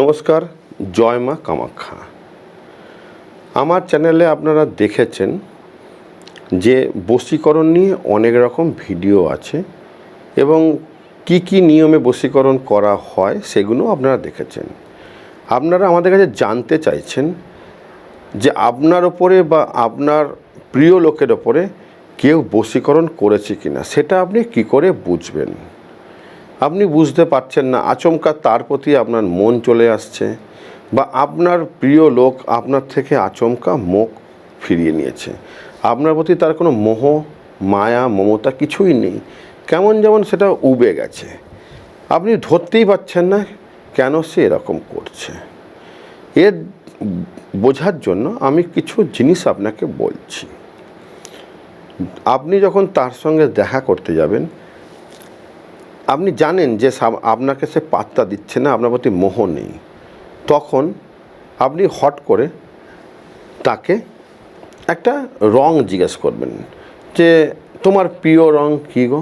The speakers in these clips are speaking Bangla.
নমস্কার, জয় মা কামাখ্যা। আমার চ্যানেলে আপনারা দেখেছেন যে বশীকরণ নিয়ে অনেক রকম ভিডিও আছে এবং কি কি নিয়মে বশীকরণ করা হয় সেগুলো আপনারা দেখেছেন। আপনারা আমাদের কাছে জানতে চাইছেন যে আপনার ওপরে বা আপনার প্রিয় লোকের ওপরে কেউ বশীকরণ করেছে কিনা, সেটা আপনি কি করে বুঝবেন? আপনি বুঝতে পারছেন না, আচমকা তার প্রতি আপনার মন চলে আসছে বা আপনার প্রিয় লোক আপনার থেকে আচমকা মুখ ফিরিয়ে নিয়েছে। আপনার প্রতি তার কোনো মোহ, মায়া, মমতা কিছুই নেই। কেমন যেমন সেটা উবে গেছে। আপনি ধরতেই পারছেন না কেন সে এরকম করছে। এর বোঝার জন্য আমি কিছু জিনিস আপনাকে বলছি। আপনি যখন তার সঙ্গে দেখা করতে যাবেন আপনি জানেন যে আপনাকে সে পাত্তা দিচ্ছে না, আপনার প্রতি মোহ নেই। তখন আপনি হট করে তাকে একটা রং জিজ্ঞেস করবেন যে, তোমার প্রিয় রং কী গো?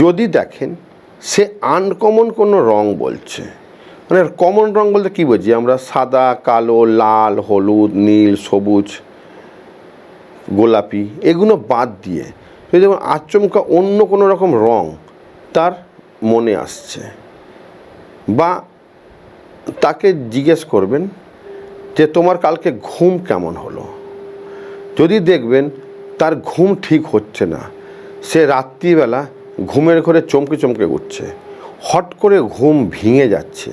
যদি দেখেন সে আনকমন কোনো রং বলছে। মানে কমন রং বলতে কী বুঝি? আমরা সাদা, কালো, লাল, হলুদ, নীল, সবুজ, গোলাপি, এগুলো বাদ দিয়ে যদি আচমকা অন্য কোনো রকম রং তার মনে আসছে। বা তাকে জিজ্ঞেস করবেন যে, তোমার কালকে ঘুম কেমন হলো? যদি দেখবেন তার ঘুম ঠিক হচ্ছে না, সে রাত্রিবেলা ঘুমের ঘরে চমকে চমকে উঠছে, হট করে ঘুম ভেঙে যাচ্ছে,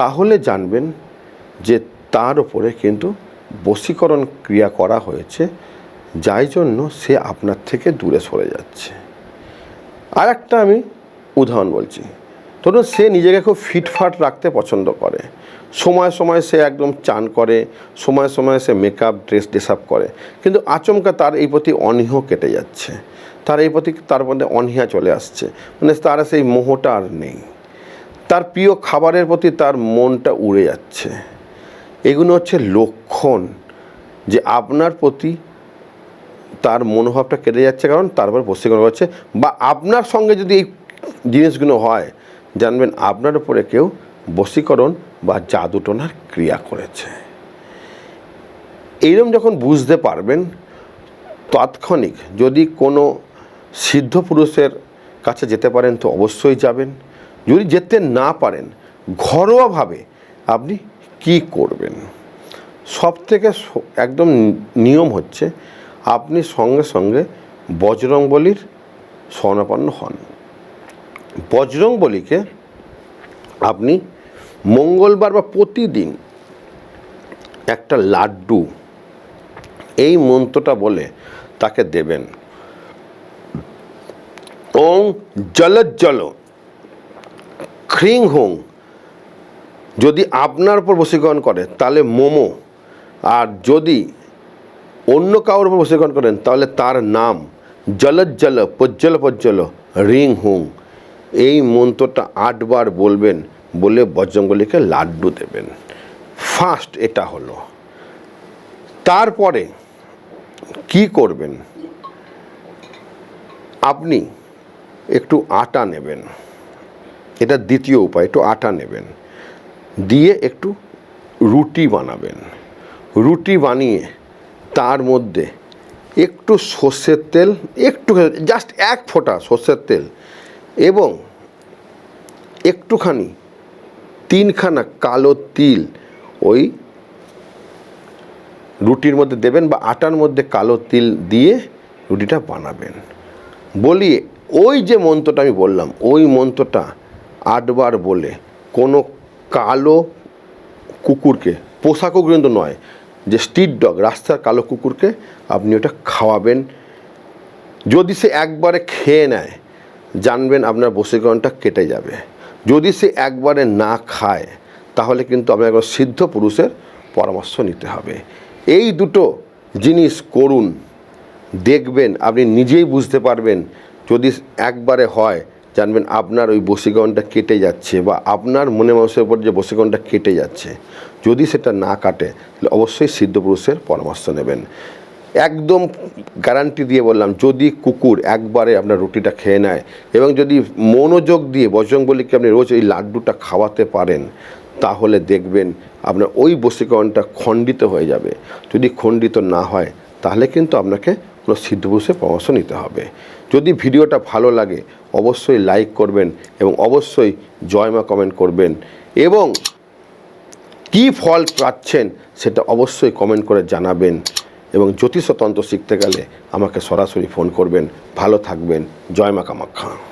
তাহলে জানবেন যে তার উপরে কিন্তু বশীকরণ ক্রিয়া করা হয়েছে, যাই জন্য সে আপনার থেকে দূরে সরে যাচ্ছে। আর একটা আমি উদাহরণ বলছি। ধরুন সে নিজেকে খুব ফিটফাট রাখতে পছন্দ করে। সময় সময় সে একদম চান করে, সময় সময় সে মেকআপ ড্রেস ড্রেস করে। কিন্তু আচমকা তার এই প্রতি অনীহ কেটে যাচ্ছে। তার এই প্রতি তার মধ্যে অনীহা চলে আসছে। মানে তার সেই মোহটা আর নেই। তার প্রিয় খাবারের প্রতি তার মনটা উড়ে যাচ্ছে। এগুলো হচ্ছে লক্ষণ যে আপনার প্রতি তার মনোভাবটা কেটে যাচ্ছে কারণ তারপর বশীকরণ হচ্ছে। বা আপনার সঙ্গে যদি এই জিনিসগুলো হয়, জানবেন আপনার উপরে কেউ বশীকরণ বা জাদুটনার ক্রিয়া করেছে। এইরকম যখন বুঝতে পারবেন, তাৎক্ষণিক যদি কোনো সিদ্ধ পুরুষের কাছে যেতে পারেন তো অবশ্যই যাবেন। যদি যেতে না পারেন, ঘরোয়াভাবে আপনি কি করবেন? সব থেকে একদম নিয়ম হচ্ছে আপনি সঙ্গে সঙ্গে বজরংবলির স্বর্ণাপন্ন হন। বজরংবলীকে আপনি মঙ্গলবার বা প্রতিদিন একটা লাড্ডু, এই মন্ত্রটা বলে তাকে দেবেন। ওং জলজ্জল খ্রিং হুং। যদি আপনার উপর বসীকরণ করে, তাহলে মোমো। আর যদি অন্য কারোর উপর বশীকরণ করেন, তাহলে তার নাম জলজ্জল পজ্জল পজ্জল রিং হুং। এই মন্ত্রটা আটবার বলবেন, বলে বজ্রঙ্গলিকে লাড্ডু দেবেন। ফার্স্ট এটা হলো। তারপরে কি করবেন? আপনি একটু আটা নেবেন। এটা দ্বিতীয় উপায়, একটু আটা নেবেন। দিয়ে একটু রুটি বানাবেন। রুটি বানিয়ে তার মধ্যে একটু সর্ষের তেল, একটু জাস্ট এক ফোঁটা সর্ষের তেল এবং একটুখানি, তিনখানা কালো তিল ওই রুটির মধ্যে দেবেন বা আটার মধ্যে কালো তিল দিয়ে রুটিটা বানাবেন। বলিয়ে ওই যে মন্ত্রটা আমি বললাম, ওই মন্ত্রটা আটবার বলে কোনো কালো কুকুরকে, পোষা কুকুর কিন্তু নয় যে স্ট্রিট ডগ রাস্তার কালো কুকুরকে আপনি ওটা খাওয়াবেন। যদি সে একবারে খেয়ে নেয়, জানবেন আপনার বশীকরণটা কেটে যাবে। যদি সে একবারে না খায়, তাহলে কিন্তু আপনার একজন সিদ্ধ পুরুষের পরামর্শ নিতে হবে। এই দুটো জিনিস করুন, দেখবেন, আপনি নিজেই বুঝতে পারবেন, যদি একবারে হয় জানবেন আপনার ওই বশীকরণটা কেটে যাচ্ছে বা আপনার মনে মানুষের উপর যে বশীকরণটা কেটে যাচ্ছে, যদি সেটা না কাটে, তাহলে অবশ্যই সিদ্ধ পুরুষের পরামর্শ নেবেন। একদম গ্যারান্টি দিয়ে বললাম, যদি কুকুর একবারে আপনার রুটিটা খেয়ে নেয় এবং যদি মনোযোগ দিয়ে বজরং বলিকে আপনি রোজ এই লাড্ডুটা খাওয়াতে পারেন, তাহলে দেখবেন আপনার ওই বশীকরণটা খণ্ডিত হয়ে যাবে। যদি খণ্ডিত না হয়, তাহলে কিন্তু আপনাকে কোনো সিদ্ধপুরুষের পরামর্শ নিতে হবে। যদি ভিডিওটা ভালো লাগে, অবশ্যই লাইক করবেন এবং অবশ্যই জয়মা কমেন্ট করবেন। এবং কি ফল পাচ্ছেন সেটা অবশ্যই কমেন্ট করে জানাবেন এবং জ্যোতিষতন্ত্র শিখতে গেলে আমাকে সরাসরি ফোন করবেন। ভালো থাকবেন। জয় মা কামাখ্যা।